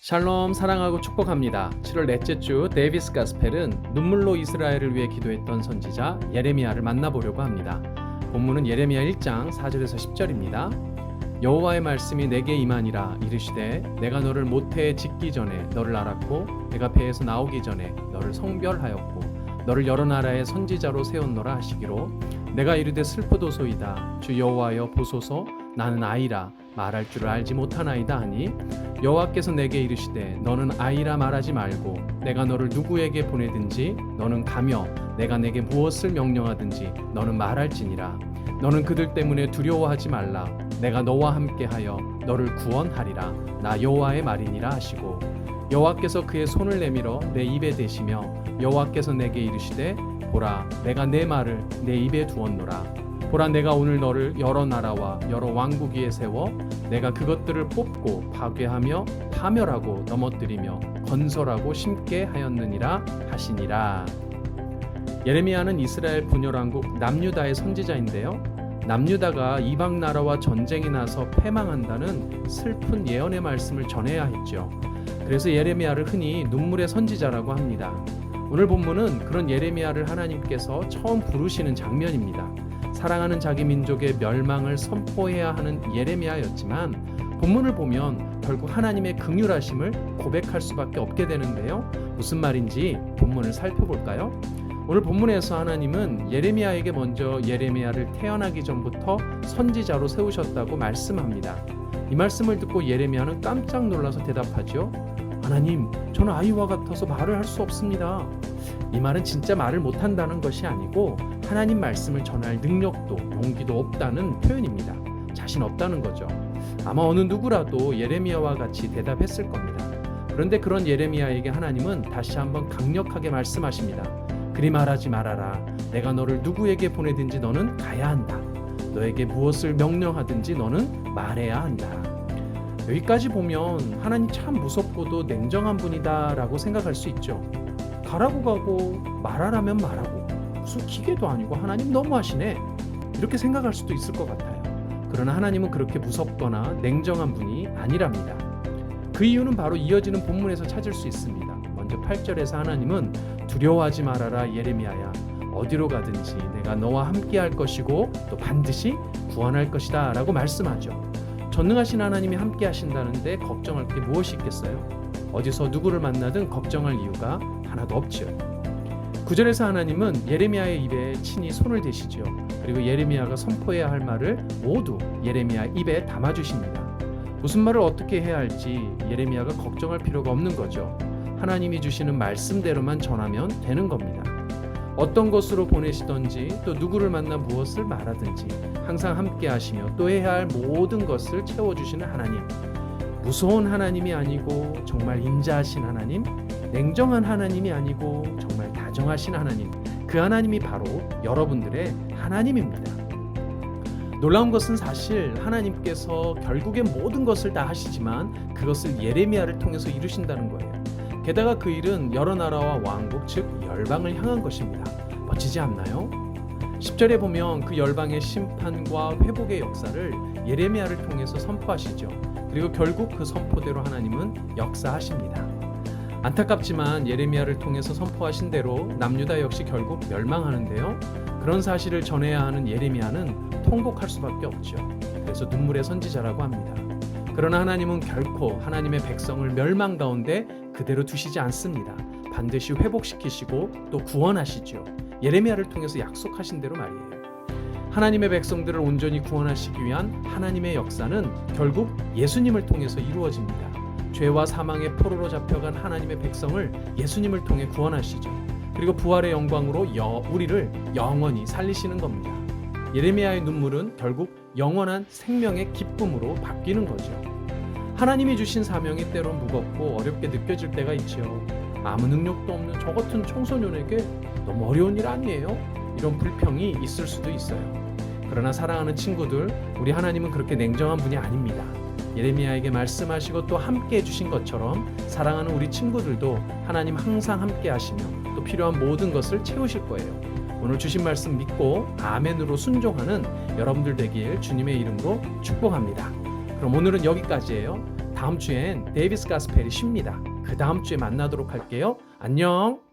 샬롬 사랑하고 축복합니다. 7월 넷째 주 데이비스 가스펠은 눈물로 이스라엘을 위해 기도했던 선지자 예레미야를 만나보려고 합니다. 본문은 예레미야 1장 4절에서 10절입니다. 여호와의 말씀이 내게 임하니라 이르시되 내가 너를 모태에 짓기 전에 너를 알았고 내가 배에서 나오기 전에 너를 성별하였고 너를 여러 나라의 선지자로 세웠노라 하시기로 내가 이르되 슬프도소이다 주 여호와여 보소서 나는 아이라 말할 줄을 알지 못하나이다 하니 여호와께서 내게 이르시되 너는 아이라 말하지 말고 내가 너를 누구에게 보내든지 너는 가며 내가 내게 무엇을 명령하든지 너는 말할지니라. 너는 그들 때문에 두려워하지 말라. 내가 너와 함께하여 너를 구원하리라. 나 여호와의 말이니라 하시고. 여호와께서 그의 손을 내밀어 내 입에 대시며 여호와께서 내게 이르시되 보라 내가 내 말을 내 입에 두었노라 보라 내가 오늘 너를 여러 나라와 여러 왕국 위에 세워 내가 그것들을 뽑고 파괴하며 파멸하고 넘어뜨리며 건설하고 심게 하였느니라 하시니라. 예레미야는 이스라엘 분열왕국 남유다의 선지자인데요. 남유다가 이방 나라와 전쟁이 나서 패망한다는 슬픈 예언의 말씀을 전해야 했죠. 그래서 예레미야를 흔히 눈물의 선지자라고 합니다. 오늘 본문은 그런 예레미야를 하나님께서 처음 부르시는 장면입니다. 사랑하는 자기 민족의 멸망을 선포해야 하는 예레미야였지만 본문을 보면 결국 하나님의 긍휼하심을 고백할 수밖에 없게 되는데요. 무슨 말인지 본문을 살펴볼까요? 오늘 본문에서 하나님은 예레미야에게 먼저 예레미야를 태어나기 전부터 선지자로 세우셨다고 말씀합니다. 이 말씀을 듣고 예레미야는 깜짝 놀라서 대답하죠. 하나님, 저는 아이와 같아서 말을 할 수 없습니다. 이 말은 진짜 말을 못한다는 것이 아니고 하나님 말씀을 전할 능력도 용기도 없다는 표현입니다. 자신 없다는 거죠. 아마 어느 누구라도 예레미야와 같이 대답했을 겁니다. 그런데 그런 예레미야에게 하나님은 다시 한번 강력하게 말씀하십니다. 그리 말하지 말아라. 내가 너를 누구에게 보내든지 너는 가야 한다. 너에게 무엇을 명령하든지 너는 말해야 한다. 여기까지 보면 하나님 참 무섭고도 냉정한 분이다라고 생각할 수 있죠. 가라고 가고 말하라면 말하고 무슨 기계도 아니고 하나님 너무하시네 이렇게 생각할 수도 있을 것 같아요. 그러나 하나님은 그렇게 무섭거나 냉정한 분이 아니랍니다. 그 이유는 바로 이어지는 본문에서 찾을 수 있습니다. 먼저 8절에서 하나님은 두려워하지 말아라 예레미야야 어디로 가든지 내가 너와 함께 할 것이고 또 반드시 구원할 것이다 라고 말씀하죠. 전능하신 하나님이 함께 하신다는데 걱정할 게 무엇이 있겠어요? 어디서 누구를 만나든 걱정할 이유가 하나도 없지요. 구절에서 하나님은 예레미야의 입에 친히 손을 대시죠. 그리고 예레미야가 선포해야 할 말을 모두 예레미야 입에 담아 주십니다. 무슨 말을 어떻게 해야 할지 예레미야가 걱정할 필요가 없는 거죠. 하나님이 주시는 말씀대로만 전하면 되는 겁니다. 어떤 것으로 보내시던지 또 누구를 만나 무엇을 말하든지 항상 함께 하시며 또 해야 할 모든 것을 채워 주시는 하나님. 무서운 하나님이 아니고 정말 인자하신 하나님, 냉정한 하나님이 아니고 정말 다정하신 하나님. 그 하나님이 바로 여러분들의 하나님입니다. 놀라운 것은 사실 하나님께서 결국엔 모든 것을 다 하시지만 그것을 예레미야를 통해서 이루신다는 거예요. 게다가 그 일은 여러 나라와 왕국 즉 열방을 향한 것입니다. 멋지지 않나요? 10절에 보면 그 열방의 심판과 회복의 역사를 예레미야를 통해서 선포하시죠. 그리고 결국 그 선포대로 하나님은 역사하십니다. 안타깝지만 예레미야를 통해서 선포하신 대로 남유다 역시 결국 멸망하는데요. 그런 사실을 전해야 하는 예레미야는 통곡할 수밖에 없죠. 그래서 눈물의 선지자라고 합니다. 그러나 하나님은 결코 하나님의 백성을 멸망 가운데 그대로 두시지 않습니다. 반드시 회복시키시고 또 구원하시죠. 예레미야를 통해서 약속하신 대로 말이에요. 하나님의 백성들을 온전히 구원하시기 위한 하나님의 역사는 결국 예수님을 통해서 이루어집니다. 죄와 사망의 포로로 잡혀간 하나님의 백성을 예수님을 통해 구원하시죠. 그리고 부활의 영광으로 여, 우리를 영원히 살리시는 겁니다. 예레미야의 눈물은 결국 영원한 생명의 기쁨으로 바뀌는 거죠. 하나님이 주신 사명이 때론 무겁고 어렵게 느껴질 때가 있죠. 아무 능력도 없는 저 같은 청소년에게 너무 어려운 일 아니에요? 이런 불평이 있을 수도 있어요. 그러나 사랑하는 친구들, 우리 하나님은 그렇게 냉정한 분이 아닙니다. 예레미야에게 말씀하시고 또 함께 해주신 것처럼 사랑하는 우리 친구들도 하나님 항상 함께 하시며 또 필요한 모든 것을 채우실 거예요. 오늘 주신 말씀 믿고 아멘으로 순종하는 여러분들 되길 주님의 이름으로 축복합니다. 그럼 오늘은 여기까지예요. 다음 주엔 데이비스 가스펠이 쉽니다. 그 다음 주에 만나도록 할게요. 안녕.